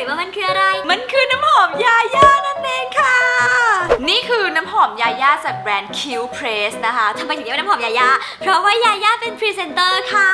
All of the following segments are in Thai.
ยว่ามันคืออะไร มัน อมยาย่าจากแบรนด์ Q Press นะคะทำไมถึงเรียกว่าน้ำหอมยาย่าเพราะว่ายาย่าเป็นพรีเซนเตอร์ค่ะ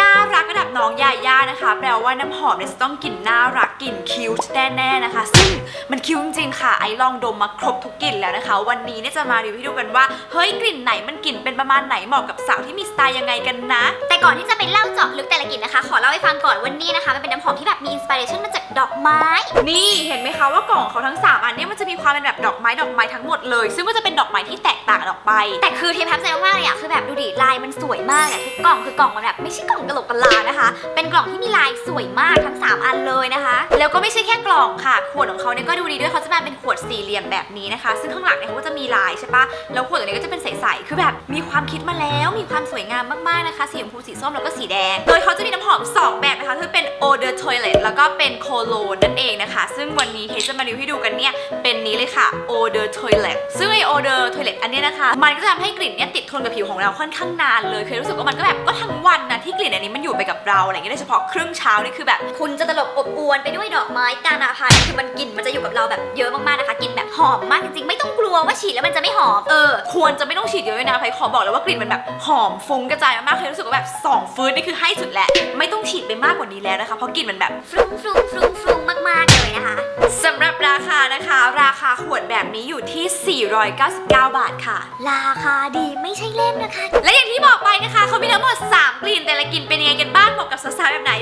น่ารักระดับน้องยาย่านะคะ แปลว่าน้ำหอมเนี่ยจะต้องกลิ่นน่ารักกลิ่นคิ้วแน่ๆนะคะ ซึ่งมันคิ้วจริงๆค่ะ ไอลองดมมาครบทุกกลิ่นแล้วนะคะ วันนี้เนี่ยจะมารีวิวให้ดูกันว่า เฮ้ยกลิ่นไหนมันกลิ่นเป็นประมาณไหนเหมาะกับสาวที่มีสไตล์ยังไงกันนะ แต่ก่อนที่จะไปเล่าเจาะลึกแต่ละกลิ่นนะคะ ขอเล่าให้ฟังก่อนวันนี้นะคะมันเป็นน้ำหอมที่แบบมีอินสปิเรชันมาจากดอกไม้ นี่เห็นไหมคะว่ากล่องของเขาทั้ง 3 อันเนี้มันจะมีความเป็นแบบดอกไม้ดอกไม้ทั้งหมดเลยซึ่งก็จะเป็นดอกไม้ที่แตกต่างออกไป แต่คือเทปทับใจมากๆเลยอะคือแบบดูดิลายมันสวยมากอะทุกกล่องคือกล่องมันแบบไม่ใช่กล่องกระโหลกกะลานะคะ เป็นกล่องที่มีลายสวยมากทั้ง 3 อันเลยนะคะ แล้วก็ไม่ใช่แค่กล่องค่ะ ขวดของเขาเนี่ยก็ดูดีด้วยเขาจะมาเป็นขวดสี่เหลี่ยมแบบนี้นะคะ ซึ่งข้างหลังเนี่ยเขาก็จะมีลายใช่ปะแล้วขวดตัวนี้ก็จะเป็นใสๆคือแบบมีความคิดมาแล้วมีความสวยงามมากๆนะคะสีชมพูสีส้มแล้วก็สีแดง โดยเขาจะมีน้ำหอม 2 แบบนะคะคือเป็น Eau de toilet แล้วก็เป็น Cologne นั่นเองนะคะ ซึ่งวันนี้เคจะมารีวิวให้ดูกันเนี่ยเป็นนี้เลยค่ะ Eau de toilet ซึ่งไอ Eau de Toilette อันนี้นะคะ มันก็จะทำให้กลิ่นเนี้ยติดทนกับผิวของเราค่อนข้างนานเลยเคยรู้สึกว่ามันก็แบบก็ทั้งวันนะที่กลิ่นอันนี้มันอยู่ไปกับเราอะไรอย่างเงี้ยโดยเฉพาะครึ่งเช้านี่คือแบบ คุณจะตลบอบอวนไปด้วยดอกไม้กานาพายคือมันกลิ่นมันจะอยู่กับเราแบบเยอะมากๆนะคะกลิ่น หอมมากจริงๆ ไม่ต้องกลัวว่าฉีดแล้วมันจะไม่หอม เออ ควรจะไม่ต้องฉีดเยอะด้วยนะไพขอบอกเลยว่ากลิ่นมันแบบหอมฟุ้งกระจายมากๆเคยรู้สึกว่าแบบสองฟื้นนี่คือให้สุดแหละ ไม่ต้องฉีดไปมากกว่านี้แล้วนะคะเพราะกลิ่นมันแบบฟรุ้งฟรุ้งฟรุ้งฟรุ้งมากๆเลยนะคะสำหรับราคานะคะ ราคาขวดแบบนี้อยู่ที่ 499 บาทค่ะ ราคาดีไม่ใช่เล่นนะคะ และอย่างที่บอกไปนะคะเขามีทั้งหมด 3 กลิ่นแต่ละกลิ่นเป็นยังไงกันบ้างเหมาะกับสาวๆแบบไหน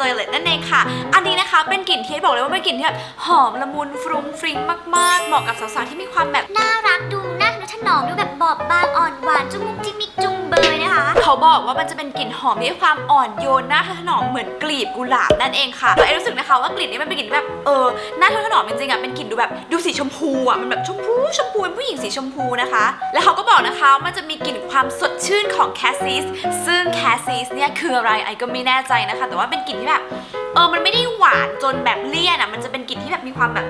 Rose Eau de Toilette นั่นเองค่ะ อันนี้นะคะเป็นกลิ่นที่บอกเลยว่าเป็นกลิ่นที่แบบหอมละมุนฟรุ้งฟริ้งมากๆ เหมาะกับสาวๆที่มีความแบบน่ารักดูน่าทนุถนอมดูแบบบอบบางอ่อนหวานจุ้มจิมมิกจุงเบยนะคะ เขาบอกว่ามันจะเป็นกลิ่นหอมที่มีความอ่อนโยนน่าทะนอมเหมือนกลีบกุหลาบนั่นเองค่ะแล้วไอ้รู้สึกนะคะว่ากลิ่นนี้มันเป็นกลิ่นที่แบบเออน่าทะนอมจริงๆอะเป็นกลิ่นดูแบบดูสีชมพูอะมันแบบชมพูชมพูเป็นผู้หญิงสีชมพูนะคะ แล้วเขาก็ บอกนะคะว่ามันจะมีกลิ่นความสดชื่นของแคสซิสซึ่งแคสซิสเนี่ยคืออะไรไอ้ก็ไม่แน่ใจนะคะ แต่ว่าเป็นกลิ่นที่แบบ เออมันไม่ได้หวานจนแบบเลี่ยนอะ มันจะเป็นกลิ่นที่แบบมีความแบบ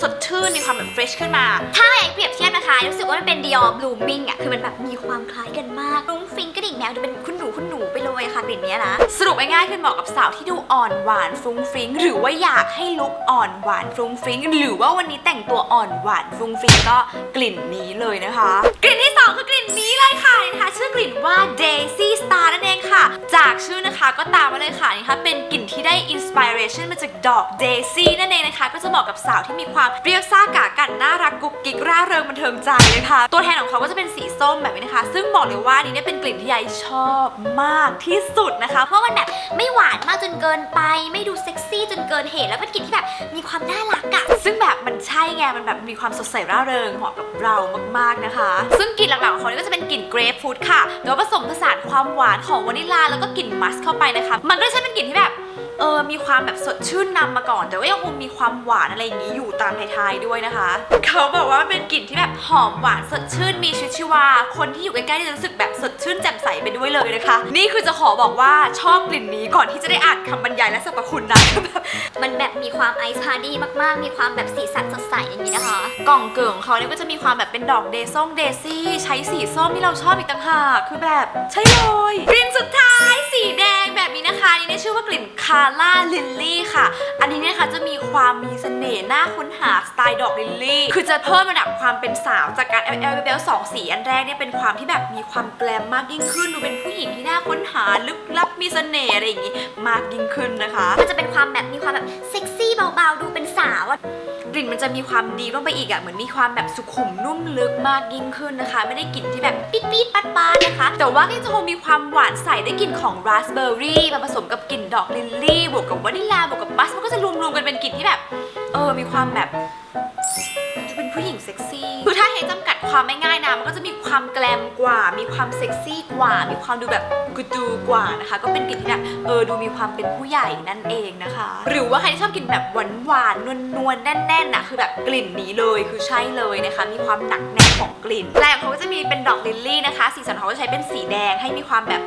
สดชื่น มีความแบบเฟรชขึ้นมา ถ้าไอ้เปรียบเทียบนะคะ รู้สึกว่ามันเป็น Dior Blooming อะ คือมันแบบมีความคล้ายกันมากรุ้งฟิงกระดิ่งแมวดูเป็นคุณหนูคุณหนูไปเลยค่ะกลิ่นนี้นะ สรุปง่ายๆคือเหมาะกับสาวที่ดูอ่อนหวานฟุ้งฟิงหรือว่าอยากให้ลุคอ่อนหวานฟุ้งฟิงหรือว่าวันนี้แต่งตัวอ่อนหวานฟุ้งฟิงก็กลิ่นนี้เลยนะคะ กลิ่นที่สองคือกลิ่นนี้เลยค่ะนี่นะคะชื่อกลิ่นว่า Daisy ค่ะ จากชื่อนะคะก็ตามมาเลยค่ะนี่นะคะเป็นกลิ่นที่ได้อินสปิเรชันมาจากดอก Daisy นั่นเองนะคะ ก็จะเหมาะกับสาวที่มีความเรียวซ่ากากันน่ารักกุ๊กกิ๊กร่าเริงบันเทิงใจเลยค่ะ ตัวแทนของเขาก็จะเป็นสีส้มแบบนี้นะคะ ซึ่งบอกเลยว่านี่เนี่ยเป็นกลิ่นที่ยายชอบมากที่สุดนะคะ เพราะมันแบบไม่หวานมากจนเกินไป ไม่ดูเซ็กซี่จนเกินเหตุแล้วเป็นกลิ่นที่แบบมีความน่ารัก มันใช่ไงมันแบบมีความสดใสร่าเริงเหมาะกับเรามากๆนะคะ ซึ่งกลิ่นหลักๆของเขาเนี่ยก็จะเป็นกลิ่นเกรปฟรุตค่ะโดยผสมผสานความหวานของวานิลลาแล้วก็กลิ่นมัสเข้าไปนะคะ มันก็จะใช้เป็นกลิ่นที่แบบ เออมีความแบบสดชื่นนำมาก่อน แต่ว่ายังคงมีความหวานอะไรอย่างนี้อยู่ตามท้ายๆด้วยนะคะ เขาบอกว่ามันเป็นกลิ่นที่แบบหอมหวานสดชื่นมีชีวิตชีวา คนที่อยู่ใกล้ๆจะรู้สึกแบบสดชื่นแจ่มใสไปด้วยเลยนะคะ นี่คือจะขอบอกว่าชอบกลิ่นนี้ก่อนที่จะได้อ่านคำบรรยายและสรรพคุณนะมันแบบมีความไอซ์พาร์ดี้มากๆ มีความแบบสีสันสดใสอย่างนี้นะคะ กล่องเกิดของเขาเนี่ยก็จะมีความแบบเป็นดอกเดซ่งเดซี่ ใช้สีส้มที่เราชอบอีกต่างหากคือแบบใช่เลยกลิ่นสุดท้าย ชื่อว่ากลิ่นคาร่าลิลลี่ค่ะ อันนี้เนี่ยค่ะจะมีความมีเสน่ห์น่าค้นหาสไตล์ดอกลิลลี่ คือจะเพิ่มระดับความเป็นสาวจากการแอลแอลเบลสองสีอันแรกเนี่ยเป็นความที่แบบมีความแกลมมากยิ่งขึ้นดูเป็นผู้หญิงที่น่า ค้นหาลึกลับมีเสน่ห์อะไรอย่างงี้มากยิ่งขึ้นนะคะ มันจะเป็นความแบบมีความแบบเซ็กซี่เบาๆ ดูเป็นสาวอะกลิ่นมันจะมีความดีลงไปอีกอะเหมือนมีความแบบสุขุมนุ่มลึกมากยิ่งขึ้นนะคะ ไม่ได้กลิ่นที่แบบปี๊ดปี๊ดปัดปาดๆนะคะ แต่ว่าก็ยังจะคงมีความหวานใสได้กลิ่นของราสเบอร์รี่มาผสมกับกลิ่นดอกลิลลี่บวกกับวานิลลาบวกกับบัสมันก็จะรวมๆกันเป็นกลิ่นที่แบบเออมีความแบบ ความไม่ง่ายนะมันก็จะมีความแกลมกว่า มีความเซ็กซี่กว่า มีความดูแบบกูดูกว่านะคะ ก็เป็นกลิ่นที่แบบเออดูมีความเป็นผู้ใหญ่นั่นเองนะคะ หรือว่าใครที่ชอบกลิ่นแบบหวานหวานนวลนวลแน่นๆน่ะคือแบบกลิ่นนี้เลยคือใช่เลยนะคะ มีความหนักแน่นของกลิ่นแรงเขาก็จะมีเป็นดอกลิลลี่นะคะ สีสันเขาก็ใช้เป็นสีแดงให้มีความแบบ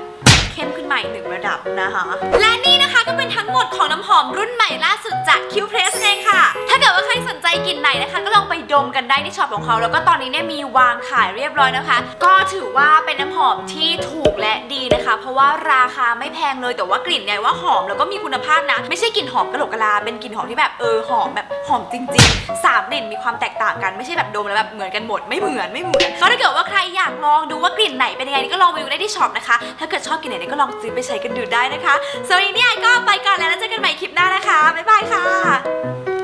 เข้มขึ้นมาอีกหนึ่งระดับนะคะ และนี่นะคะก็เป็นทั้งหมดของน้ำหอมรุ่นใหม่ล่าสุดจาก Q Press เองค่ะ ถ้าเกิดว่าใครสนใจกลิ่นไหนนะคะ ก็ลองไปดมกันได้ที่ช็อปของเขา แล้วก็ตอนนี้เนี่ยมีวางขายเรียบร้อยนะคะ ก็ถือว่าเป็นน้ำหอมที่ถูกและดีนะคะ เพราะว่าราคาไม่แพงเลยแต่ว่ากลิ่นเนี่ยว่าหอมแล้วก็มีคุณภาพนะ ไม่ใช่กลิ่นหอมกระโหลกกะลา เป็นกลิ่นหอมที่แบบเออหอมแบบหอมจริงๆสามกลิ่นมีความแตกต่างกันไม่ใช่แบบดมแล้วแบบเหมือนกันหมดไม่เหมือนไม่เหมือนก็ถ้าเกิดว่าใครอยากลองดูว่ากลิ่นไหนเป็นยังไงก็ลองไปดูได้ที่ช็อปนะคะ ถ้าเกิดชอบกลิ่นไหนนี้ก็ลองซื้อไปใช้กันดูได้นะคะสำหรับวันนี้เนี่ยก็ไปก่อนแล้วแล้วเจอกันใหม่คลิปหน้านะคะบ๊ายบายค่ะ